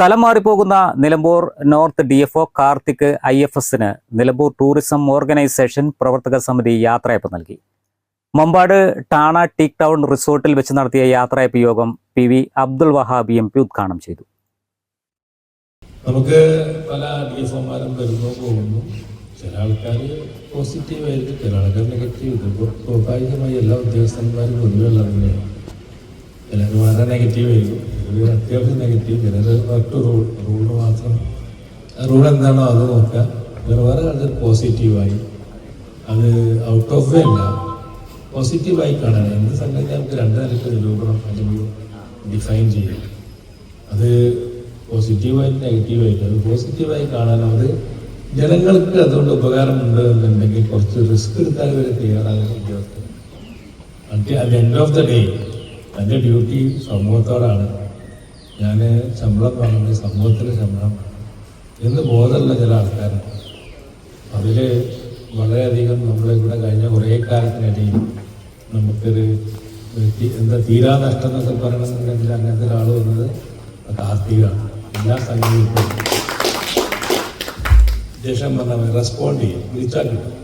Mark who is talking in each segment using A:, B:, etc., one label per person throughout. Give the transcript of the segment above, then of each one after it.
A: സ്ഥലം മാറിപ്പോകുന്ന Nilambur north D F O Karthik I F എസിന് Nilambur tourism organisation പ്രവർത്തക സമിതി യാത്രയപ്പ് നൽകി. മമ്പാട് ടാണ ടീക് ടൗൺ റിസോർട്ടിൽ വെച്ച് നടത്തിയ യാത്രയപ്പ് യോഗം P V Abdul Wahabi M P ഉദ്ഘാടനം ചെയ്തു.
B: നമുക്ക് പല ഡി എഫ് ഒമാരും വരുന്നു പോകുന്നു. ചില ആൾക്കാർ പോസിറ്റീവ് ആയിരിക്കും ചില ആൾക്കാർ നെഗറ്റീവ് സ്വാഭാവികമായി എല്ലാ ഉദ്യോഗസ്ഥന്മാരും പൊതുവെയുള്ള തന്നെയാണ്. വളരെ നെഗറ്റീവ് ആയിരിക്കും. ചിലർ അത്യാവശ്യം നെഗറ്റീവ് ചിലർ ഒറ്റ റൂൾ റൂൾ മാത്രം. റൂൾ എന്താണോ അത് നോക്കുക. വേറെ വേറെ ആൾക്കാർ പോസിറ്റീവായി അത് ഔട്ട് ഓഫ് വേ അല്ല. പോസിറ്റീവായി കാണാൻ. എന്ത് സംഗതി നമുക്ക് രണ്ട് നിലയ്ക്ക് നിരൂപണം അല്ലെങ്കിൽ ഡിഫൈൻ ചെയ്യാം അത് പോസിറ്റീവായിട്ട് നെഗറ്റീവായിട്ട് അത് പോസിറ്റീവായി കാണാൻ അത് ജനങ്ങൾക്ക് അതുകൊണ്ട് ഉപകാരമുണ്ട് എന്നുണ്ടെങ്കിൽ കുറച്ച് റിസ്ക് എടുത്താൽ വരെ തയ്യാറാകുന്ന ഉദ്യോഗസ്ഥർ. At at end of the day തന്റെ ഡ്യൂട്ടി സമൂഹത്തോടാണ്. ഞാൻ ശമ്പളം വാങ്ങുന്നത് സമൂഹത്തിന് ശമ്പളം. എന്ന് ബോധമുള്ള ചില ആൾക്കാരുണ്ട്. അതിൽ വളരെയധികം നമ്മളിവിടെ കഴിഞ്ഞ കുറേ കാലത്തിനിടയിൽ നമുക്കൊരു എന്താ തീരാ നഷ്ടം എന്നൊക്കെ പറയണമെന്നുണ്ടെങ്കിൽ അങ്ങനത്തെ ഒരാൾ വന്നത് കാർത്തികാണ്. എല്ലാ സംഗീതത്തിലും ദേഷ്യം പറഞ്ഞാൽ റെസ്പോണ്ട് ചെയ്യും. വിളിച്ചാൽ കിട്ടും.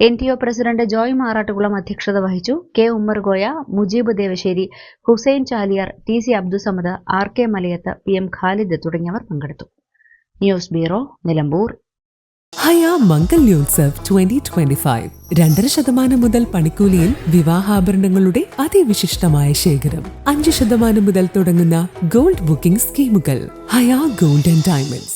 C: N T O president Joy Marattukulam അധ്യക്ഷത വഹിച്ചു K Ummergoya Mujeeb Devassery Hussain Chaliyar T C Abdussamad R K Malayath P M Khalid തുടങ്ങിയവർ പങ്കെടുത്തു. News bureau Nilambur.
D: Haya Mangalyotsav twenty twenty five രണ്ടര ശതമാനം മുതൽ പണിക്കൂലിയിൽ വിവാഹാഭരണങ്ങളുടെ അതിവിശിഷ്ടമായ ശേഖരം. അഞ്ച് ശതമാനം മുതൽ തുടങ്ങുന്ന ഗോൾഡ് ബുക്കിംഗ് സ്കീമുകൾ. Haya gold and diamonds.